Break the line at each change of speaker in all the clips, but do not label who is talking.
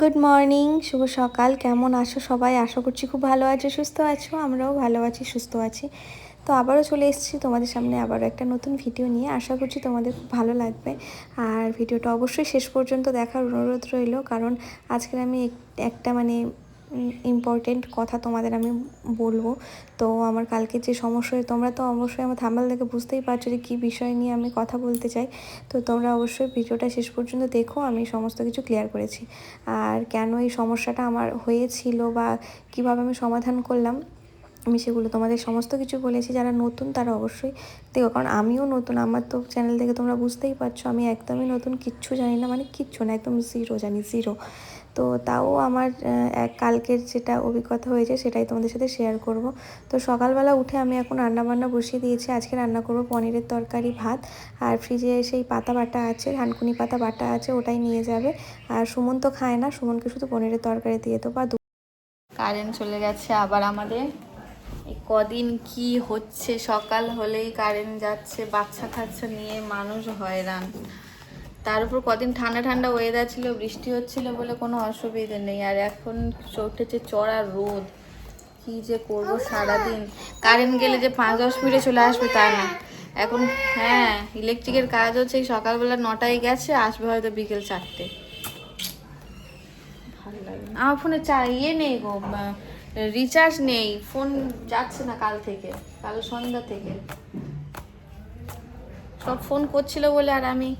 Good morning শুভ সকাল, কেমন আছো সবাই? আশা করছি খুব ভালো আছো, সুস্থ আছো, আমরাও ভালো আছি, সুস্থ আছি। তো আবারও চলে এসেছি তোমাদের সামনে আবারও একটা নতুন ভিডিও নিয়ে। আশা করছি তোমাদের খুব ভালো লাগবে। আর ভিডিওটা অবশ্যই শেষ পর্যন্ত দেখার অনুরোধ রইল, কারণ আজকের আমি এক- একটা মানে ইম্পর্টেন্ট কথা তোমাদের আমি বলব। তো আমার কালকে যে সমস্যা তোমরা তো অবশ্যই আমার থাম্বাল দেখে বুঝতেই পারছ যে কী বিষয় নিয়ে আমি কথা বলতে চাই। তো তোমরা অবশ্যই ভিডিওটা শেষ পর্যন্ত দেখো, আমি সমস্ত কিছু ক্লিয়ার করেছি। আর কেন এই সমস্যাটা আমার হয়েছিল বা কীভাবে আমি সমাধান করলাম, আমি সেগুলো তোমাদের সমস্ত কিছু বলেছি। যারা নতুন তারা অবশ্যই দেখো, কারণ আমিও নতুন, আমার তো চ্যানেল থেকে তোমরা বুঝতেই পারছ, আমি একদমই নতুন, কিচ্ছু জানি না মানে কিচ্ছু না, একদম জিরো জানি জিরো তো তাও আমার এক কালকের যেটা অভিজ্ঞতা হয়েছে সেটাই তোমাদের সাথে শেয়ার করব। তো সকালবেলা উঠে আমি এখন রান্না বান্না বসিয়ে দিয়েছি। আজকে রান্না করব পনিরের তরকারি, ভাত। আর ফ্রিজে সেই পাতা বাটা আছে, ধানকুনি পাতা বাটা আছে, ওটাই নিয়ে যাবে। আর সুমন তো খায় না, সুমনকে শুধু পনিরের তরকারি দিয়ে তো বা
কারেন্ট চলে গেছে আবার আমাদের। কদিন কি হচ্ছে? সকাল হলেই কারেন্ট যাচ্ছে বাচ্চা কাচ্চা নিয়ে মানুষ হয়রান। তার উপর কদিন ঠান্ডা ঠান্ডা ওয়েদার ছিল, বৃষ্টি হচ্ছিল বলে কোনো অসুবিধে নেই। আর এখন উঠেছে চড়া রোদ, কি যে করব সারাদিন? কারেন্ট গেলে যে পাঁচ দশ মিনিটে চলে আসবে তা না। এখন হ্যাঁ ইলেকট্রিকের কাজ হচ্ছে এই সকালবেলা নটায় গেছে, আসবে হয়তো বিকেল চারটে। আমার ফোনে চা ইয়ে নেই গো রিচার্জ নেই। ফোন যাচ্ছে না কাল থেকে, কাল সন্ধ্যা থেকে। সব ফোন করছিল বলে আর আমি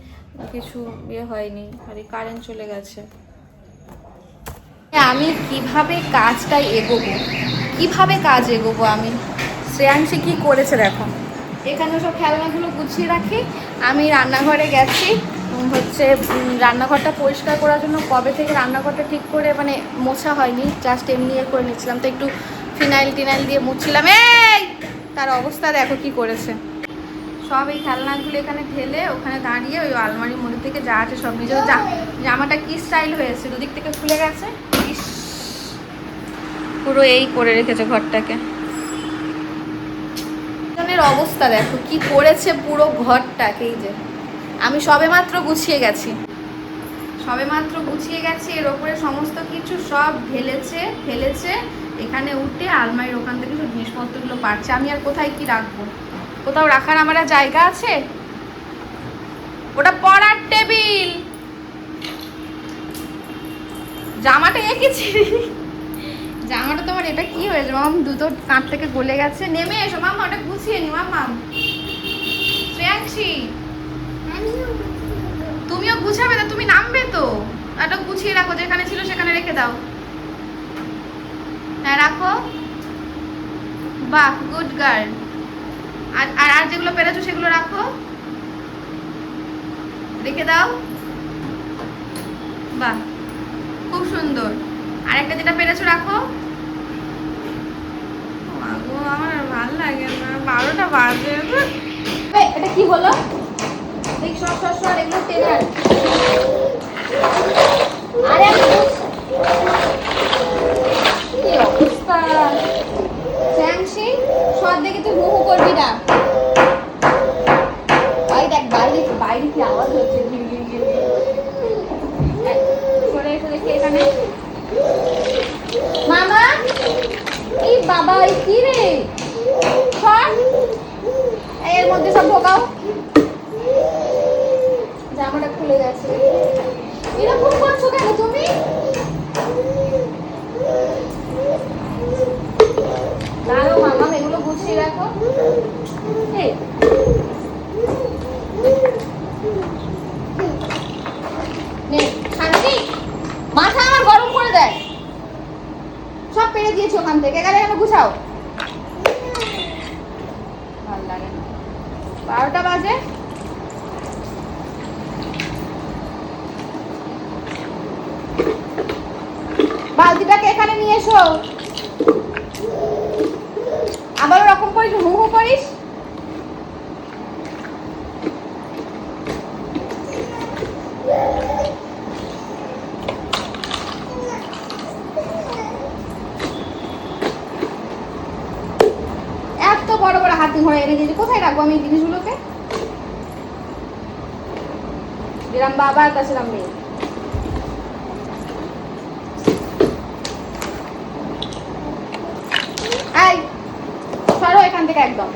কিছু ইয়ে হয়নি, আর এই কারেন্ট চলে গেছে। আমি কীভাবে কাজটা এগোবো? কীভাবে কাজ এগোবো আমি? শ্রেয়াংশী কি করেছে দেখো। এখানে সব খেলনাগুলো গুছিয়ে রাখি। আমি রান্নাঘরে গেছি। হচ্ছে রান্নাঘরটা পরিষ্কার করার জন্য কবে থেকে রান্নাঘরটা ঠিক করে মানে মোছা হয়নি জাস্ট এমনি ইয়ে করে নিচ্ছিলাম। তো একটু ফিনাইল টিনাইল দিয়ে মুছছিলাম। এই, তার অবস্থা দেখো কি করেছে। সব এই খেলনাগুলো এখানে ঠেলে ওখানে দাঁড়িয়ে ওই আলমারির মধ্যে থেকে যা আছে সব নিজেও জা জামাটা কি স্টাইল হয়েছে? দুদিক থেকে খুলে গেছে? পুরো এই করে রেখেছে ঘরটাকে। অবস্থা দেখো, কি করেছে পুরো ঘরটাকে, এই যে। আমি সবে মাত্র গুছিয়ে গেছি। সবে মাত্র গুছিয়ে গেছি, এর ওপরে সমস্ত কিছু সব ঢেলেছে, ফেলেছে, এখানে উঠে আলমারির ওখান থেকে সব জিনিসপত্রগুলো পারছে আমি আর কোথায় কি রাখব? কোথাও রাখার আমার জায়গা আছে? ওটা পড়ার টেবিল। জামাটা এঁকেছি জামাটা তোমার এটা কি হয়েছে? মাম, দুটো কাঁধ থেকে গলে গেছে। নেমে এসো, মাম ওটা গুছিয়ে নি মাম মাম। শ্রেয়াংশী, তুমিও গুছাবে না তুমি নামবে তো। ওটা গুছিয়ে রাখো, যেখানে ছিল সেখানে রেখে দাও। হ্যাঁ রাখো। বাহ গুড গার্ল আর আর যেগুলো পেরেছ সেগুলো রাখো রেখে দাও বাহ খুব সুন্দর আর একটা যেটা পেরেছ রাখো আমার ভালো লাগে না বারোটা বাজে এটা কি হলো দেখি সর সর সর এগুলো টেনে আরে কি অবস্থা শ্যাংশি সর দেখে তুই হু হু করবি না। ভাই দেখ, বাইরে বাইরে কি আওয়াজ হচ্ছে? এখানে। মামা এই বাবা, এই কি রে? এর মধ্যে সব ঢোকাও। জামাটা খুলে গেছে। এরকম করছ কেন তুমি দাঁড়াও মামা এই। মাথা আমার গরম করে দেয়। সব পেরে দিয়েছি ওখান থেকে। গেলে কেন গুছাও? ভালো লাগে না। বারোটা বাজে। আমরা এনে দিয়েছি। কোথায় রাখব আমি জিনিসগুলোকে? দিলাম বাবার কাছে রাখবে আই সরো এখান থেকে একদম।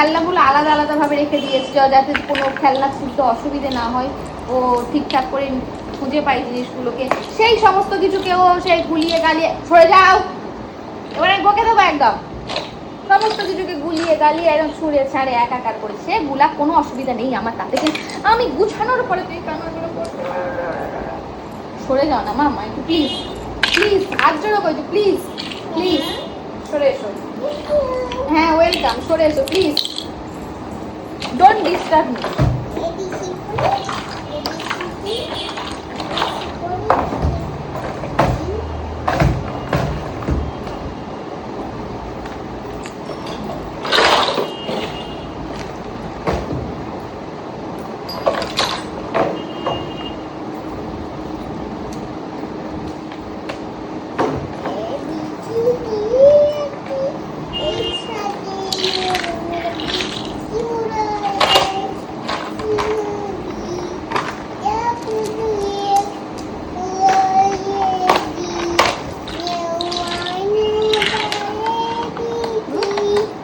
খেলনাগুলো আলাদা আলাদাভাবে রেখে দিয়েছি, যাতে কোনো খেলনা খুঁজতে অসুবিধে না হয়। ও ঠিকঠাক করে খুঁজে পাই জিনিসগুলোকে। সেই সমস্ত কিছুকে ও সেই গুলিয়ে গালিয়ে, সরে যাও! এবারে বকে দেবো একদম। সমস্ত কিছুকে গুলিয়ে গালিয়ে একদম ছুঁড়ে ছাড়ে একাকার করে। সে গুলা কোনো অসুবিধা নেই আমার তাতে আমি গুছানোর পরে তুই করতে সরে যাও না মামা একটু প্লিজ প্লিজ হাত জোড়ো করছি প্লিজ প্লিজ সরে এসো। হ্যাঁ ওয়েলকাম সরে এসো প্লিজ ডোন্ট ডিস্টার্ব মি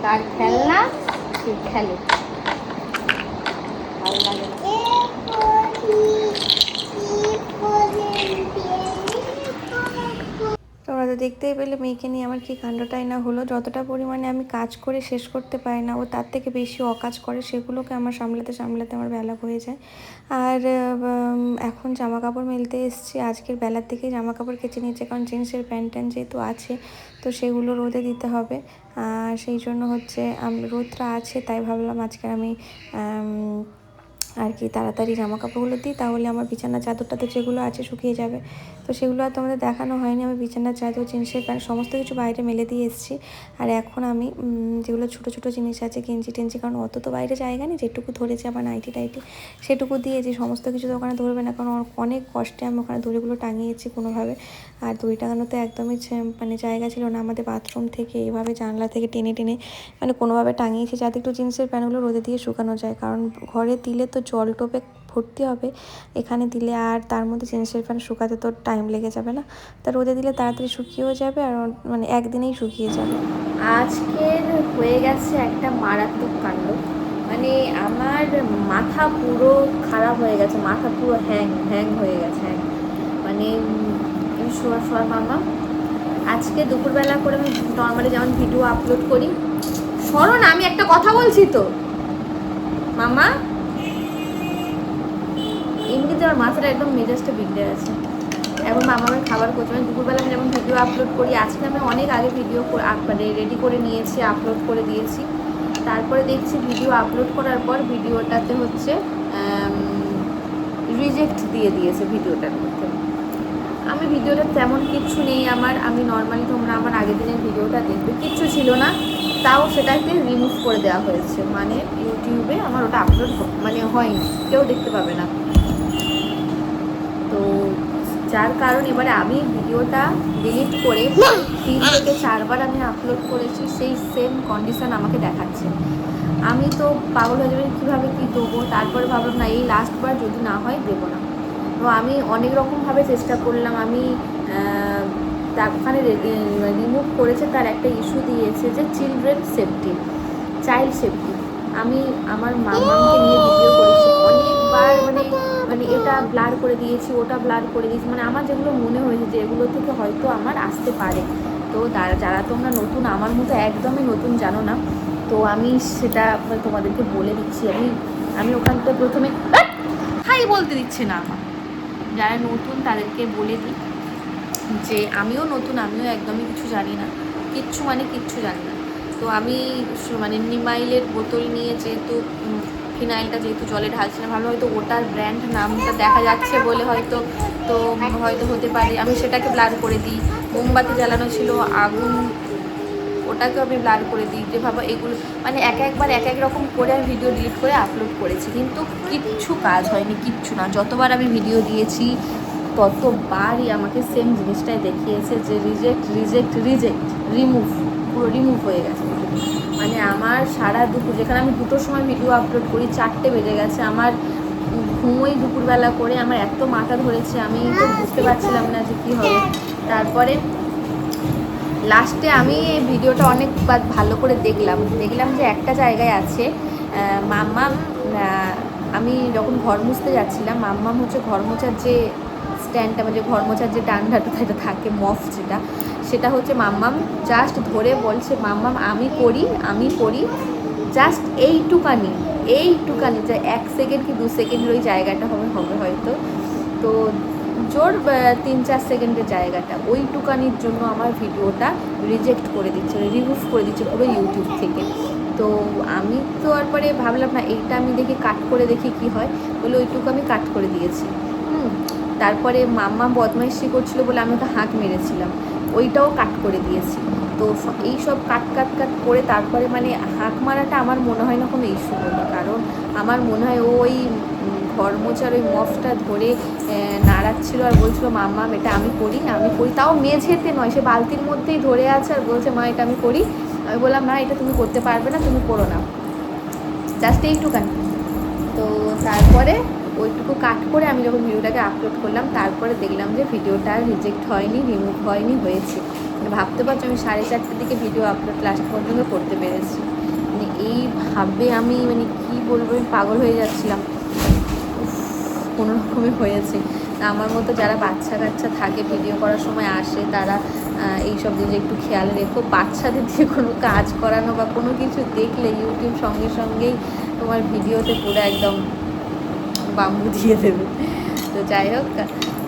তার খেলনা সে খেলে ভালো লাগে না।
তোমরা তো দেখতেই পেলে মেয়েকে নিয়ে আমার কি কাণ্ডটাই না হলো যতটা পরিমাণে আমি কাজ করে শেষ করতে পারি না ও তার থেকে বেশি অকাজ করে সেগুলোকে আমার সামলাতে সামলাতে আমার বেলা হয়ে যায়। আর এখন জামা কাপড় মেলতে এসেছি আজকের বেলার থেকেই জামা কাপড় কেচে নিয়েছে কারণ জিন্সের প্যান্ট ট্যান্ট যেহেতু আছে তো সেগুলো রোদে দিতে হবে। সেই জন্য হচ্ছে রোদটা আছে তাই ভাবলাম আজকে আম, আর কি তাড়াতাড়ি জামা কাপড়গুলো দিই, তাহলে আমার বিছানার চাদরটাতে যেগুলো আছে শুকিয়ে যাবে। তো সেগুলো আর তোমাদের দেখানো হয়নি, আমি বিছানার চাদর, জিনিসের প্যান্ট সমস্ত কিছু বাইরে মেলে দিয়ে এসেছি। আর এখন আমি যেগুলো ছোটো ছোটো জিনিস আছে, গেঞ্জি টেঞ্জি, কারণ অত তো বাইরে জায়গা নেই, যেটুকু ধরেছে আবার নাইটি টাইটি, সেটুকু দিয়েছি সমস্ত কিছু তো ওখানে ধরবে না, কারণ অনেক কষ্টে আমি ওখানে দড়িগুলো টাঙিয়েছি কোনোভাবে। আর দড়ি টাঙানোতে একদমই মানে জায়গা ছিল না, আমাদের বাথরুম থেকে এইভাবে জানলা থেকে টেনে টেনে মানে কোনোভাবে টাঙিয়েছি, যাতে একটু জিন্সের প্যান্টগুলো রোদে দিয়ে শুকানো যায়, কারণ ঘরে দিলে তো জল টোপে ভর্তি হবে এখানে দিলে আর তার মধ্যে জিন্সের প্যান্ট শুকাতে তো টাইম লেগে যাবে না। তা রোদে দিলে তাড়াতাড়ি শুকিয়েও যাবে আর মানে একদিনেই শুকিয়ে যাবে।
আজকের হয়ে গেছে একটা মারাত্মক কাণ্ড। মানে আমার মাথা পুরো খারাপ হয়ে গেছে মাথা পুরো হ্যাং হ্যাং হয়ে গেছে মানে উম, শোয়া শোয়া মামা আজকে দুপুরবেলা করে আমি নর্মালি যেমন ভিডিও আপলোড করি স্মরণ আমি একটা কথা বলছি তো। মামা আমার মাথাটা একদম মেজাজটা বিগড়ে আছে। এখন মামা আমার খাবার করছে আমি দুপুরবেলা আমি যেমন ভিডিও আপলোড করি, আজকে আমি অনেক আগে ভিডিও মানে রেডি করে নিয়েছি আপলোড করে দিয়েছি। তারপরে দেখছি ভিডিও আপলোড করার পর ভিডিওটাতে হচ্ছে রিজেক্ট দিয়ে দিয়েছে ভিডিওটার মধ্যে। আমি ভিডিওটা তেমন কিচ্ছু নেই আমার, আমি নর্মালি তোমরা আমার আগের দিনের ভিডিওটা দেখবে। কিচ্ছু ছিল না, তাও সেটাকে রিমুভ করে দেওয়া হয়েছে। মানে ইউটিউবে আমার ওটা আপলোড মানে হয়নি, কেউ দেখতে পাবে না। যার কারণ এবারে আমি ভিডিওটা ডিলিট করে তিন থেকে চারবার আমি আপলোড করেছি সেই সেম কন্ডিশন আমাকে দেখাচ্ছে। আমি তো পাগল হয়ে যাবে কীভাবে কী দেবো তারপরে ভাবলাম না এই লাস্টবার যদি না হয় দেবো না। তো আমি অনেক রকমভাবে চেষ্টা করলাম আমি ওখানে রিমুভ করেছে তার একটা ইস্যু দিয়েছে যে চিলড্রেন সেফটি চাইল্ড সেফটি আমি আমার মামাকে নিয়ে ভিডিও করেছি অনেকবার মানে মানে এটা ব্লার করে দিয়েছি, ওটা ব্লার করে দিয়েছি। মানে আমার যেগুলো মনে হয়েছে যে এগুলো থেকে হয়তো আমার আসতে পারে। তো যারা তোমরা নতুন, আমার মতো একদমই নতুন জানো না, তো আমি সেটা তোমাদেরকে বলে দিচ্ছি। আমি আমি ওখান থেকে প্রথমে হাই বলতে দিচ্ছে না আমার যারা নতুন, তাদেরকে বলে দিই যে আমিও নতুন, আমিও একদমই কিছু জানি না। কিচ্ছু মানে কিচ্ছু জানি না। তো আমি মানে নিমাইলের বোতল নিয়ে যেহেতু ফিনাইলটা যেহেতু জলে ঢালছি না ভালো হয়তো ওটার ব্র্যান্ড নামটা দেখা যাচ্ছে বলে হয়তো, তো হয়তো হতে পারে। আমি সেটাকে ব্লার করে দিই। মোমবাতি জ্বালানো ছিল, আগুন, ওটাকেও আমি ব্লার করে দিই। যে ভাবো এগুলো মানে এক একবার এক এক রকম করে আমি ভিডিও ডিলিট করে আপলোড করেছি। কিন্তু কিচ্ছু কাজ হয়নি, কিচ্ছু না। যতবার আমি ভিডিও দিয়েছি, ততবারই আমাকে সেম জিনিসটাই দেখিয়েছে যে রিজেক্ট রিজেক্ট রিজেক্ট রিমুভ পুরো রিমুভ হয়ে গেছে। মানে আমার সারা দুপুর, যেখানে আমি দুটোর সময় ভিডিও আপলোড করি, চারটে বেজে গেছে। আমার ঘুমোই দুপুরবেলা করে, আমার এত মাথা ধরেছে, আমি তো বুঝতে পারছিলাম না যে কী হবে। তারপরে লাস্টে আমি এই ভিডিওটা অনেকবার ভালো করে দেখলাম। দেখলাম যে একটা জায়গায় আছে মাম্মাম আমি যখন ঘর মুছতে যাচ্ছিলাম, মাম্মাম হচ্ছে ঘর মোছার যে স্ট্যান্ডটা মানে ঘর মোছার যে ডান্ডাটা যেটা থাকে, মফ যেটা সেটা হচ্ছে মাম্মাম। জাস্ট ধরে বলছে, মাম্মাম, আমি করি আমি করি জাস্ট এইটুকানি এইটুকানি, যে এক সেকেন্ড কি দু সেকেন্ডের ওই জায়গাটা হবে হবে হয়তো। তো জোর তিন চার সেকেন্ডের জায়গাটা। ওইটুকানির জন্য আমার ভিডিওটা রিজেক্ট করে দিচ্ছে রিমুভ করে দিচ্ছে পুরো ইউটিউব থেকে। তো আমি তো আর পরে ভাবলাম না, এইটা আমি দেখি কাট করে দেখি কি হয়। বলে ওইটুকু আমি কাট করে দিয়েছি। হুম, তারপরে মাম্মা বদমাইশি করছিল বলে আমি ওকে হাঁক মেরেছিলাম। ওইটাও কাট করে দিয়েছি। তো এই সব কাট কাট কাট করে তারপরে মানে হাঁক মারাটা আমার মনে হয় না কোনো ইস্যু হলো। কারণ আমার মনে হয় ও ওই উম, ঘর মোছার ওই মফটা ধরে নাড়াচ্ছিল আর বলছিল মাম্মা এটা আমি করি আমি করি। তাও মেঝেতে নয় সে বালতির মধ্যেই ধরে আছে আর বলছে মা এটা আমি করি। আমি বললাম না এটা তুমি করতে পারবে না তুমি করো না। জাস্ট এইটুকানি। তো তারপরে ওইটুকু কাট করে আমি যখন ভিডিওটাকে আপলোড করলাম, তারপরে দেখলাম যে ভিডিওটা রিজেক্ট হয়নি রিমুভ হয়নি, হয়েছে। মানে ভাবতে পারছ, আমি সাড়ে চারটের দিকে ভিডিও আপলোড লাস্ট পর্যন্ত করতে পেরেছি। মানে এইভাবে আমি মানে কি বলব, আমি পাগল হয়ে যাচ্ছিলাম। কোনো রকমই হয়েছে। আমার মতো যারা বাচ্চা কাচ্চা থাকে ভিডিও করার সময় আসে, তারা এইসব এই সব একটু খেয়াল রেখো। বাচ্চাদের দিয়ে কোনো কাজ করানো বা কোনো কিছু দেখলে ইউটিউব সঙ্গে সঙ্গেই তোমার ভিডিওতে পুরো একদম বাম্বু দিয়ে দেবে। তো যাই হোক,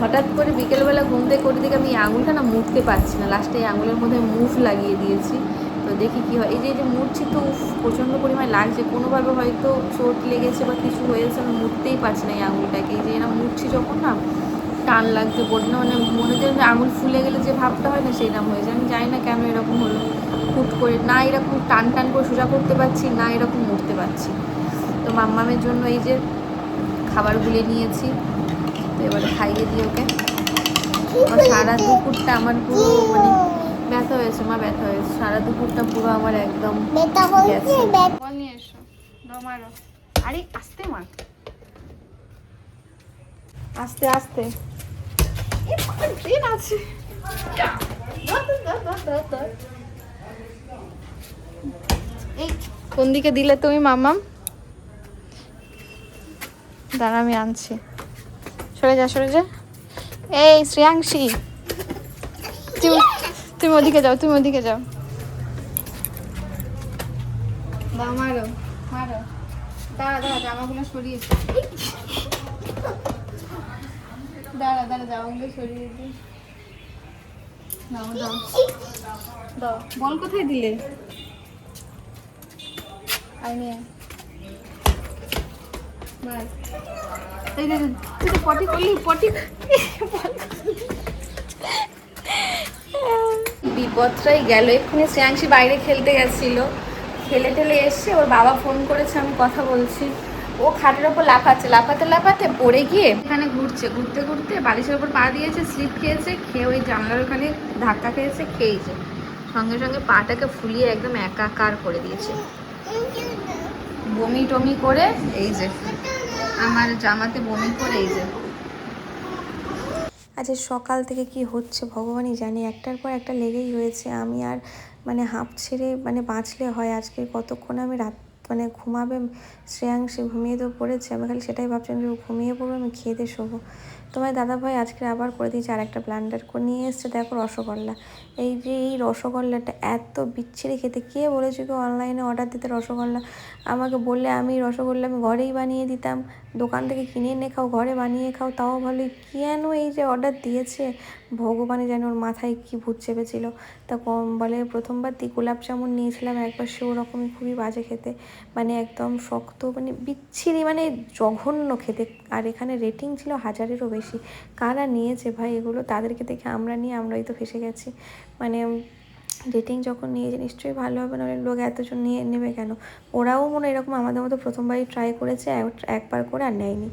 হঠাৎ করে বিকেলবেলা ঘুম থেকে করে দিকে আমি আঙুলটা না মুড়তে পারছি না। লাস্টে এই আঙুলের মধ্যে মুভ লাগিয়ে দিয়েছি। তো দেখি কী হয়। এই যে এই যে মুড়ছি তো প্রচণ্ড পরিমাণে লাগছে। কোনোভাবে হয়তো চোট লেগেছে বা কিছু হয়েছে, আমি মুড়তেই পারছি না এই আঙুলটাকে। এই যে এরা মুড়ছি যখন না, টান লাগতে পড়ে না মানে মনে যে আঙুল ফুলে গেলে যে ভাবটা হয় না সেইরকম হয়েছে আমি জানি না কেন এরকম হলো। হুট করে না এরকম টান টান করে সোজা করতে পারছি, না এরকম মুড়তে পারছি। তো মাম্মামের জন্য এই যে খাবারগুলো নিয়েছি। তো এবারে খাইয়ে দিই ওকে। সারা দুপুরটা আমার পুরো মানে ব্যথা হয়েছে মা ব্যথা হয়েছে। সারা দুপুরটা পুরো আমার একদম নিয়ে এসো আরে আস্তে মার। আস্তে আস্তে। আছে। এই কোন দিকে দিলে তুমি মামাম দাঁড়া, আমি আনছি। সরে যা সরে যা। এই, শ্রেয়াংশী। তুমি তুমি ওদিকে যাও, তুমি ওদিকে যাও। দাও, মারো মারো। দাঁড়া দাঁড়া, জামাগুলো সরিয়ে। দাঁড়া দাঁড়া, জামাগুলো সরিয়ে দিই। বল কোথায় দিলে? আই। বিপদটাই গেল। এক্ষুনি শ্রেয়াংশী বাইরে খেলতে গেছিল। খেলে টেলে এসছে, ওর বাবা ফোন করেছে, আমি কথা বলছি। ও খাটের ওপর লাফাচ্ছে, লাফাতে লাফাতে পড়ে গিয়ে এখানে ঘুরছে। ঘুরতে ঘুরতে বালিশের ওপর পা দিয়েছে স্লিপ খেয়েছে, খেয়ে ওই জানলার ওখানে ধাক্কা খেয়েছে খেয়েছে। সঙ্গে সঙ্গে পাটাকে ফুলিয়ে একদম একাকার করে দিয়েছে। বমি টমি করে, এই যে, আমার জামাতে বমি করে, এই যে।
আজ সকাল থেকে কি হচ্ছে ভগবানই জানি। একটার পর একটা লেগেই রয়েছে আমি আর মানে হাঁপ ছেড়ে মানে বাঁচলে হয়। আজকে কতক্ষণ আমি রাত মানে ঘুমাবে শ্রেয়াংশে ঘুমিয়ে তো পড়েছে। আমি খালি সেটাই ভাবছিলাম যে ঘুমিয়ে পড়ব, আমি খেয়ে দিয়ে শোবো। তোমার দাদা ভাই আজকে আবার করে দিয়েছে আর একটা ব্লান্ডার করে। নিয়ে এসছে, দেখো রসগোল্লা। এই যে এই রসগোল্লাটা এত বিচ্ছিরি খেতে। কে বলেছে কি অনলাইনে অর্ডার দিতে রসগোল্লা? আমাকে বললে আমি রসগোল্লা আমি ঘরেই বানিয়ে দিতাম। দোকান থেকে কিনে এনে খাও, ঘরে বানিয়ে খাও, তাও ভালো। কেন এই যে অর্ডার দিয়েছে? ভগবানই জানে ওর মাথায় কী ভূত চেপেছিল। তা কম বলে প্রথমবার দি গোলাপ জামুন নিয়েছিলাম, একবার সে ওরকমই খুবই বাজে খেতে। মানে একদম শক্ত মানে বিচ্ছিরি মানে জঘন্য খেতে। আর এখানে রেটিং ছিল হাজারেরও বেশি। কারা নিয়েছে ভাই এগুলো? তাদেরকে দেখে আমরা নিয়ে আমরাই তো ফেসে গেছি। মানে রেটিং যখন নিয়ে নিয়েছে নিশ্চয়ই ভালো হবে, নাহলে লোক এতজন নিয়ে নেবে কেন? ওরাও মনে এরকম আমাদের মতো প্রথমবারই ট্রাই করেছে, এক- একবার করে আর নেয়নি।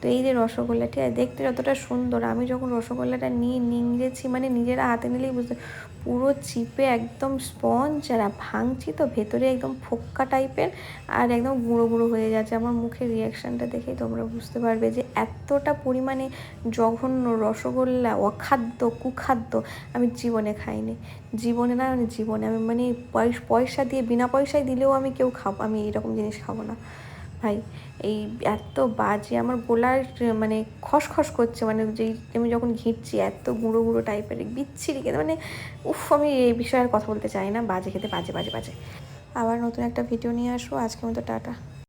তো এই যে রসগোল্লাটি, আর দেখতে যতটা সুন্দর। আমি যখন রসগোল্লাটা নিয়ে নিংড়েছি মানে নিজেরা হাতে নিলেই বুঝতে পুরো চিপে একদম স্পঞ্জ আর ভাঙছি তো, ভেতরে একদম ফোক্কা টাইপের আর একদম গুঁড়ো গুঁড়ো হয়ে যাচ্ছে। আমার মুখের রিয়াকশানটা দেখেই তোমরা বুঝতে পারবে যে এতটা পরিমাণে জঘন্য রসগোল্লা, অখাদ্য, কুখাদ্য আমি জীবনে খাইনি। জীবনে না মানে জীবনে আমি মানে পয়সা দিয়ে, বিনা পয়সায় দিলেও আমি কেউ খাব, আমি এরকম জিনিস খাব না। ভাই, এই এত বাজে, আমার গোলার মানে খসখস করছে মানে যেই আমি যখন ঘিরছি এত গুঁড়ো গুঁড়ো টাইপের বিচ্ছিরি খেতে মানে উফ, আমি এই বিষয়ে আর কথা বলতে চাই না, বাজে খেতে বাজে বাজে বাজে। আবার নতুন একটা ভিডিও নিয়ে আসব আজকে মতো টাটা।